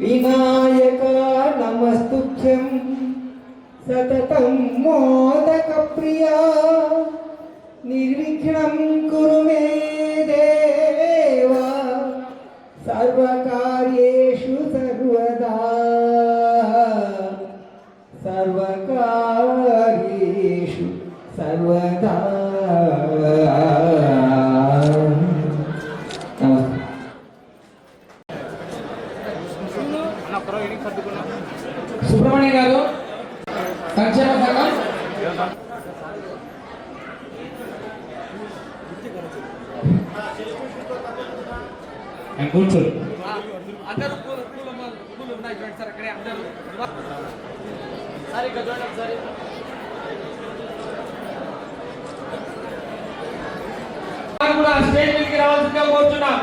వినాయక నమస్తుభ్యం సతతం మోదక ప్రియా నిర్విఘ్నం కురు అందరూ పూలు పూలు పూలు ఉన్నాయి చూడండి సార్ అక్కడే అందరూ. సరే ఇక్కడ చూడండి ఒకసారి. కూడా స్టేజ్ మీదకి రావాల్సిందిగా కోరుచున్నాం.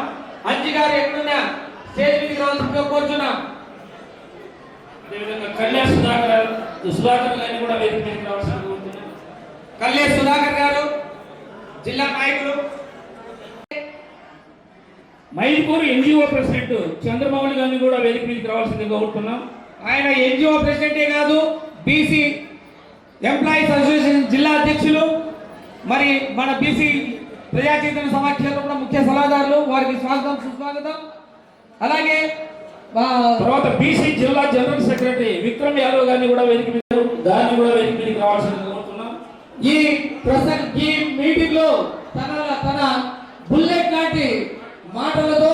అంజి గారు ఎక్కడున్నా? స్టేజ్ మీదకి రావాల్సిందిగా కోరుచున్నాం. అదేవిధంగా కళ్యాణ్ సుధాకర్ సుధాకర్ గారిని కూడా వేదిక మీదకి రావాల్సిందిగా కోరుతున్నాను కల్లే సుధాకర్ గారు జిల్లా నాయకులు మైల్పూర్ ఎన్జిఓ ప్రెసిడెంట్ చంద్రబాబు గారిని కూడా వేదిక మీదకి రావాల్సిందిగా కోరుతున్నాం. ఆయన ఎన్జిఓ ప్రెసిడెంటే కాదు బీసీ ఎంప్లాయీస్ అసోసియేషన్ జిల్లా అధ్యక్షులు మరి మన బీసీ ప్రజా చైతన్య సమాఖ్యలో కూడా ముఖ్య సలహాదారులు. వారికి స్వాగతం సుస్వాగతం. అలాగే తర్వాత బీసీ జిల్లా జనరల్ సెక్రటరీ విక్రమ్ యాదవ్ గారిని కూడా వేదిక మీద దాన్ని కూడా వేదిక మీదకి రావాల్సిందిగా కోరుతున్నాం. ఈ ప్రసంగ ఈ మీటింగ్లో తన తన బుల్లెట్ లాంటి మాటలతో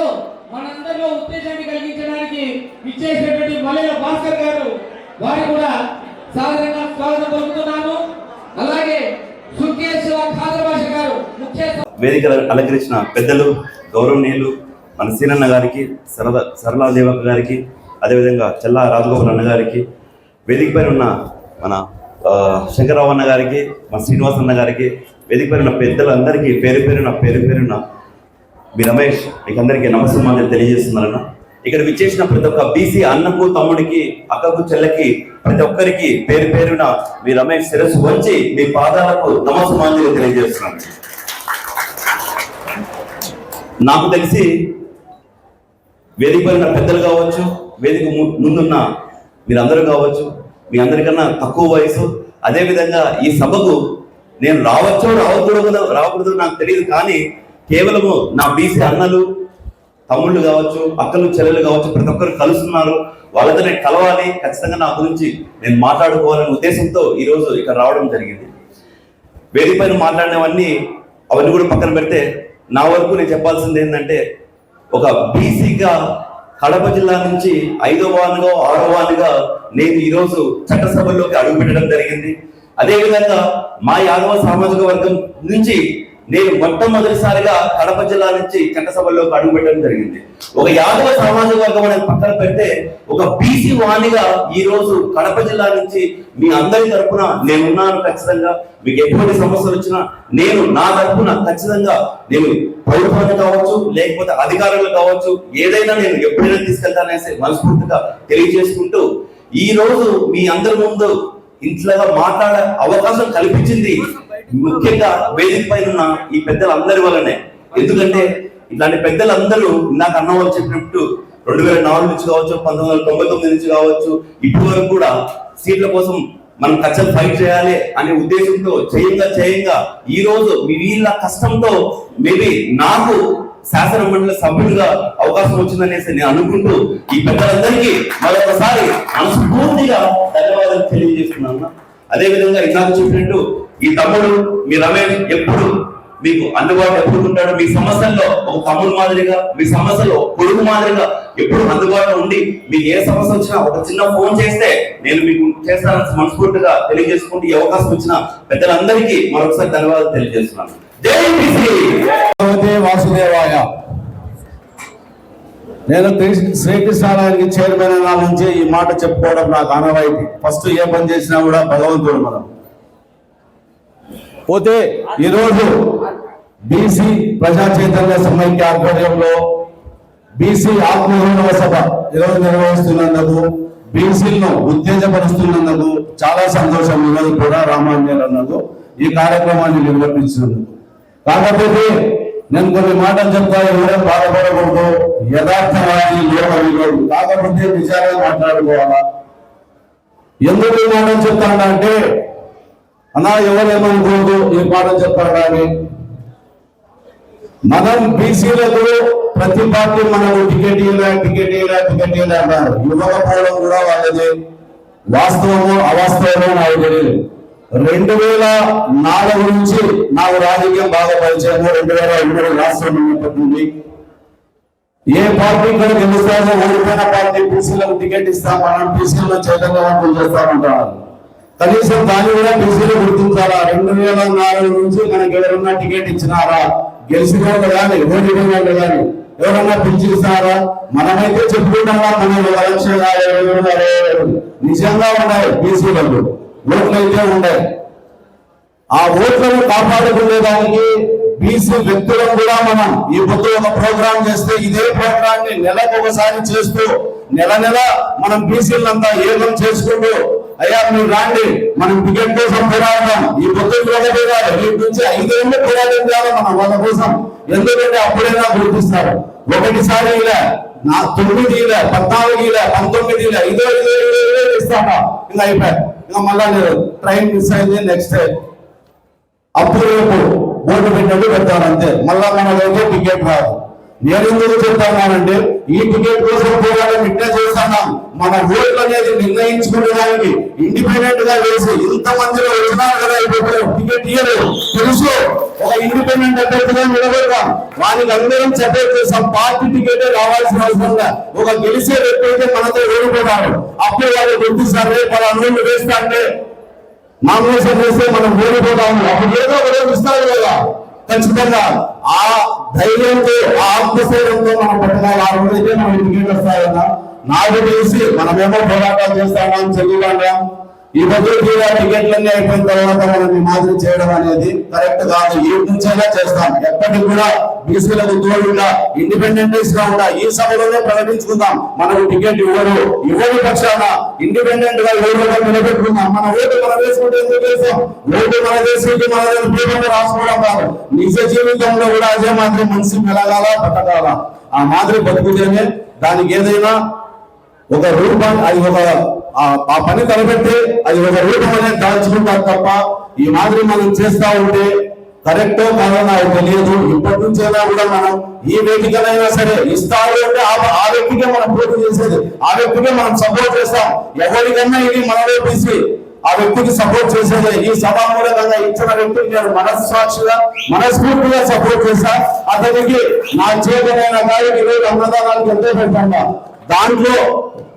మనందరిలో ఉత్తేజాన్ని కలిగించడానికి ఇచ్చేసినటువంటి మలయ భాస్కర్ గారు వారి కూడా సాధారణంగా స్వాగతం పలుకుతున్నాము. అలాగే సుఖేశ్వర ఖాదర్ భాష గారు ముఖ్య వేదిక అలంకరించిన పెద్దలు గౌరవనీయులు మన సీనన్న గారికి సరదా సరళా దేవక గారికి అదేవిధంగా చల్లా రాజగోపాల్ అన్న గారికి వేదిక పైన ఉన్న మన శంకరరావు అన్న గారికి మన శ్రీనివాస్ అన్న గారికి వేదిక పైన ఉన్న పెద్దలందరికీ పేరు పేరున పేరు పేరున మీ రమేష్ మీకు అందరికీ నమస్కారం తెలియజేస్తున్నారన్న ఇక్కడ విచ్చేసిన ప్రతి ఒక్క బీసీ అన్నకు తమ్ముడికి అక్కకు చెల్లకి ప్రతి ఒక్కరికి పేరు పేరున మీ రమేష్ శిరస్సు వచ్చి మీ పాదాలకు నమస్కారం తెలియజేస్తున్నాను. నాకు తెలిసి వేదిక పైన పెద్దలు కావచ్చు వేదిక ముందున్న మీరందరూ కావచ్చు మీ అందరికన్నా తక్కువ వయసు. అదేవిధంగా ఈ సభకు నేను రావచ్చో రావకూడదు రాకూడదు నాకు తెలియదు కానీ కేవలము నా బీసీ అన్నలు తమ్ముళ్ళు కావచ్చు అక్కలు చెల్లెలు కావచ్చు ప్రతి ఒక్కరు కలుస్తున్నారు. వాళ్ళతో నేను కలవాలి. ఖచ్చితంగా నా గురించి నేను మాట్లాడుకోవాలనే ఉద్దేశంతో ఈరోజు ఇక్కడ రావడం జరిగింది. వేదిక పైన మాట్లాడినవన్నీ అవన్నీ కూడా పక్కన పెడితే నా వరకు నేను చెప్పాల్సింది ఏంటంటే ఒక బీసీగా కడప జిల్లా నుంచి ఐదో వానుగా ఆరో వానుగా నేను ఈరోజు చట్టసభల్లోకి అడుగుపెట్టడం జరిగింది. అదేవిధంగా మా యాదవ సామాజిక వర్గం నుంచి నేను మొట్టమొదటిసారిగా కడప జిల్లా నుంచి చట్టసభలోకి అడుగు పెట్టడం జరిగింది. ఒక యాదవ సామాజిక వర్గం అనేది పక్కన పెడితే ఒక బీసీ వాణిగా ఈ రోజు కడప జిల్లా నుంచి మీ అందరి తరఫున నేనున్నాను ఖచ్చితంగా. మీకు ఎటువంటి సమస్యలు వచ్చినా నేను నా తరపున ఖచ్చితంగా నేను ప్రభుత్వాన్ని కావచ్చు లేకపోతే అధికారులు కావచ్చు ఏదైనా నేను ఎప్పుడైనా తీసుకెళ్తాననేసి మనస్ఫూర్తిగా తెలియజేసుకుంటూ ఈ రోజు మీ అందరి ముందు ఇంట్లో మాట్లాడే అవకాశం కల్పించింది ముఖ్యంగా వేదిక పైన ఉన్న ఈ పెద్దలందరి వల్లనే. ఎందుకంటే ఇట్లాంటి పెద్దలందరూ ఇందాక అన్న వాళ్ళు చెప్పినట్టు రెండు వేల నాలుగు నుంచి కావచ్చు పంతొమ్మిది వందల తొంభై తొమ్మిది నుంచి కావచ్చు ఇప్పటి వరకు కూడా సీట్ల కోసం మనం ఖచ్చితంగా ఫైట్ చేయాలి అనే ఉద్దేశంతో చేయంగా చేయంగా ఈ రోజు వీళ్ళ కష్టంతో మేబీ నాకు శాసన మండలి సభ్యుడిగా అవకాశం వచ్చిందనేసి నేను అనుకుంటూ ఈ పెద్దలందరికీ మరొకసారి మనస్ఫూర్తిగా ధన్యవాదాలు తెలియజేస్తున్నాను. అదే విధంగా ఇందాక చెప్పినట్టు ఈ తమ్ముడు మీ రమేష్ ఎప్పుడు మీకు అందుబాటులో ఎప్పుడు ఉంటాడు? మీ సమస్యల్లో ఒక తమ్ముడు మాదిరిగా మీ సమస్యలో కొడుకు మాదిరిగా ఎప్పుడు అందుబాటులో ఉండి మీకు ఏ సమస్య వచ్చినా ఒక చిన్న ఫోన్ చేస్తే నేను మీకు చేస్తానని మనస్ఫూర్తిగా తెలియజేసుకుంటూ ఈ అవకాశం ఇచ్చిన పెద్దలందరికీ మరొకసారి ధన్యవాదాలు తెలియజేస్తున్నాను. జై వాసుదేవాయ. నేను కృష్ణ- శ్రీకృష్ణాలయానికి చైర్మన్ అయిన నుంచి ఈ మాట చెప్పుకోవడం నాకు ఆనవాయితీ. ఫస్ట్ ఏ పని చేసినా కూడా భగవంతుడు మనం. పోతే ఈరోజు బీసీ ప్రజా చైతన్య సమైక్య ఆధ్వర్యంలో బీసీ ఆత్మగౌరవ సభ ఈరోజు నిర్వహిస్తున్నందుకు బీసీలను ఉత్తేజపరుస్తున్నందుకు చాలా సంతోషం ఈరోజు కూడా రామాంజన్ అన్నది ఈ కార్యక్రమాన్ని నిర్వర్తించినందుకు కాకపోతే నేను కొన్ని మాటలు చెప్తా ఎవరైనా బాధపడకూడదు. యథార్థవాది లోక విలువలు కాకపోతే నిజాలే మాట్లాడుకోవాలా? ఎందుకు మాటలు చెప్తానంటే అన్నా ఎవరేమనుకోదు ఈ పాఠం చెప్తాడా అని మనం బీసీలకు ప్రతి పార్టీ మనకు టికెట్ ఇలా టికెట్ ఇలా టికెట్ ఇలా అన్నారు. ఇవ్వకపోవడం కూడా వాళ్ళది. వాస్తవము అవాస్తవమో నాకు తెలియదు. రెండు వేల నాలుగు నుంచి నాకు రాజకీయం బాగా పరిచయం రెండు వేల ఎనిమిది రాష్ట్రం ఉన్నప్పటి ఏ పార్టీ కూడా గెలుస్తామో ఓడిపోయిన పార్టీ బీసీలకు టికెట్ ఇస్తామని మనం బీసీలో చైతన్యవంతం చేస్తామంటారు. కనీసం దాన్ని కూడా బీసీలు గుర్తించాలా? రెండు వేల నాలుగు నుంచి మనకి ఎవరన్నా టికెట్ ఇచ్చినారా? గెలిచినా కదా కానీ కదా ఎవరన్నా పిలిచిస్తారా మనమైతే చెప్పుకుంటామా? మన ఒక నిజంగా ఉన్నాయి బీసీలకు ఓట్లు అయితే ఉన్నాయి. ఆ ఓట్లను కాపాడుకునేదానికి బీసీ వ్యక్తులను కూడా మనం ఈ పొద్దు ఒక ప్రోగ్రాం చేస్తే ఇదే ప్రోగ్రామ్ని నెలకు ఒకసారి చేస్తూ నెల నెల మనం బీసీలంతా ఏకం చేసుకుంటూ అయ్యా మీరు రాండి మనం టికెట్ కోసం పోరాడదాం ఈ పొద్దు ఒకటే కాదు రేపు నుంచి ఐదేళ్ళు పోరాటం చేయాలి మనం వాళ్ళ కోసం ఎందుకంటే అప్పుడైనా గుర్తిస్తారు ఒకటిసారి ఇలా నా తొమ్మిది ఇలా పద్నాలుగు ఇలా పంతొమ్మిది ఇలా ఇదో ఇదో ఇదో ఇదో ఇస్తామా ఇంకా అయిపోయాయి ఇంకా మళ్ళా లేదు ట్రైన్ మిస్ అయింది నెక్స్ట్ డే అప్పుడు రేపు ఓటు పెట్టినట్టు పెడతారు అంతే మళ్ళా మనకైతే టికెట్ రాదు నేను ఎందుకు చెప్తానంటే ఈ టికెట్ కోసం పోరాటం ఇట్లా చేస్తున్నాం. మన ఓట్లు అనేది నిర్ణయించుకునేదానికి ఇండిపెండెంట్గా వేసి ఇంత మందిలో వచ్చినారు కదా ఇప్పుడు టికెట్ ఇయ్యలేదు. తెలుసు ఒక ఇండిపెండెంట్ అభ్యర్థిగా నిలబెడదాం. వానికి అందరం సపోర్ట్ చేస్తాం. పార్టీ టికెట్ రావాల్సిన అవసరం ఒక గెలిచే వ్యక్తి అయితే మనతో ఓడిపోతాడు. అప్పుడు వాళ్ళు గుర్తిస్తారు రేపు వాళ్ళ అనుభవం వేస్తా అంటే నామినేషన్ చేస్తే మనం ఓడిపోతాము. అప్పుడు ఏదో ఒక రోజు ఇస్తారు కదా. ఖచ్చితంగా ఆ ధైర్యంతో ఆ ఆత్మశైర్యంతో మనం పట్టణాలు ఆ రోజైతే మనం ఇంటికి వస్తాయన్నా నాకు తెలిసి మనమేమో పోరాటాలు చేస్తామని చదువుకున్నాం ఈ భద్రతీయ టికెట్లన్నీ అయిపోయిన తర్వాత మనం మాదిరి చేయడం అనేది కరెక్ట్ కాదు. ఈ నుంచైనా చేస్తాం. ఎప్పటికి కూడా బీసీలకు తోడుగా ఇండిపెండెంట్స్గా ఉండా ఈ సభలోనే ప్రకటించుకుందాం. మనకు టికెట్ ఇవ్వరు. ఇవ్వని పక్షాన ఇండిపెండెంట్గా ఓటుగా నిలబెట్టుకుందాం. మన ఓటు మనం వేసుకుంటే ఎందుకు వేసాం ఓటు మన దేశానికి మన పేపర్లో రాసుకోవడం కాదు. నిజ జీవితంలో కూడా అదే మాదిరి మనిషి మెలగాల బతకాల? ఆ మాదిరి బతుకుతేనే దానికి ఏదైనా ఒక రూపం అది ఒక ఆ పని తలపెట్టి అది ఒక రూపం అనేది దాల్చుకుంటాం తప్ప ఈ మాదిరి మనం చేస్తా ఉంటే కరెక్టో కాదో నాకు తెలియదు. ఇప్పటి నుంచైనా కూడా మనం ఈ వేదికనైనా సరే ఇస్తారు అంటే ఆ వ్యక్తికే మనం పోటీ చేసేది. ఆ వ్యక్తికే మనం సపోర్ట్ చేస్తాం. ఎవరికన్నా ఇది మనలో తీసి ఆ వ్యక్తికి సపోర్ట్ చేసేది. ఈ సభా మూలకంగా ఇచ్చిన వ్యక్తికి నేను మనస్సాక్షిగా మనస్ఫూర్తిగా సపోర్ట్ చేస్తా. అతనికి నా చేతనైన కాదు ఈరోజు అన్నదానాలు ఎంతో పెట్టండి దాంట్లో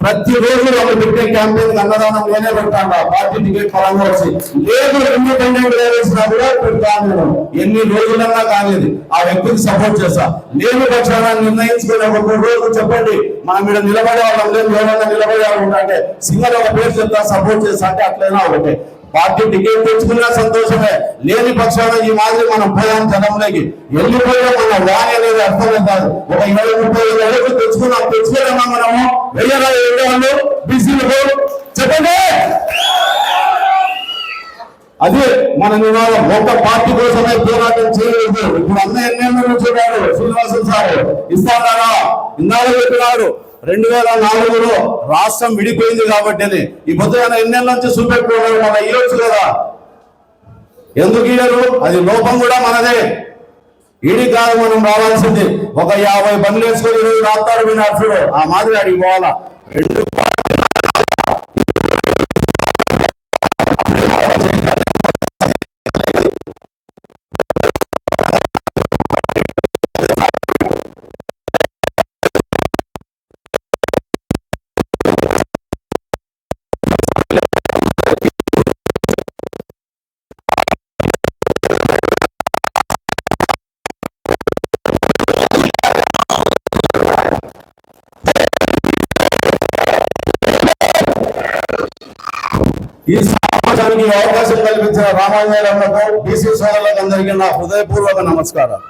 ప్రతి రోజు వాళ్ళు పెట్టే క్యాంపెయిన్ అన్నదానం నేనే పెడతాను. పార్టీ టికెట్ పరంగా వచ్చి. లేదు ఇండిపెండెంట్గా వేసినా కూడా పెడతాను నేను. ఎన్ని రోజులన్నా కాలేదు. ఆ వ్యక్తికి సపోర్ట్ చేస్తా. లేని పక్షాన నిర్ణయించుకుని ఒక మూడు రోజులు చెప్పండి. మనం ఇక్కడ నిలబడే వాళ్ళం లేదు ఎవరైనా నిలబడే వాళ్ళు అంటే సింగర్ ఒక పేరు చెప్తా సపోర్ట్ చేస్తా అంటే అట్లయినా ఒకటే. పార్టీ టికెట్ తెచ్చుకున్నా సంతోషమే. లేని పక్షాన ఈ మాదిరి మనం పోయాం జనంలోకి. వెళ్ళిపోయినా మన వాణి అనేది అర్థమే కాదు. ఒక ఇరవై ముప్పై ఐదు అడుగు తెచ్చుకున్నాం. తెచ్చుకోలేమా మనము? వెయ్యరా ఏళ్ళు బిజీలు చెప్పండి! అదే మన నినాదం ఒక పార్టీ కోసమే పోరాటం చేయలేదు. ఇప్పుడు అన్న ఎన్నెన్నో చూడాడు శ్రీనివాసం సార్. ఇస్తారా? ఇందాక చెప్పినాడు రెండు వేల నాలుగులో రాష్ట్రం విడిపోయింది కాబట్టి ఈ పొద్దున ఎన్నెల నుంచి చూపెట్టుకోవడం మన ఇవ్వచ్చు కదా. ఎందుకు ఇయ్యరు అది లోపం కూడా మనదే. ఈడి కాదు మనం రావాల్సింది. ఒక యాభై పనులు వేసుకొని ఈరోజు రాస్తాడు మీ నర్సుడు ఆ మాదిరి అడిగి పోవాలా? రెండు ఈ సమాజానికి అవకాశం కల్పించిన రామాంజనేయులకు బీసీ సోదరులకు అందరికీ నా హృదయపూర్వక నమస్కారం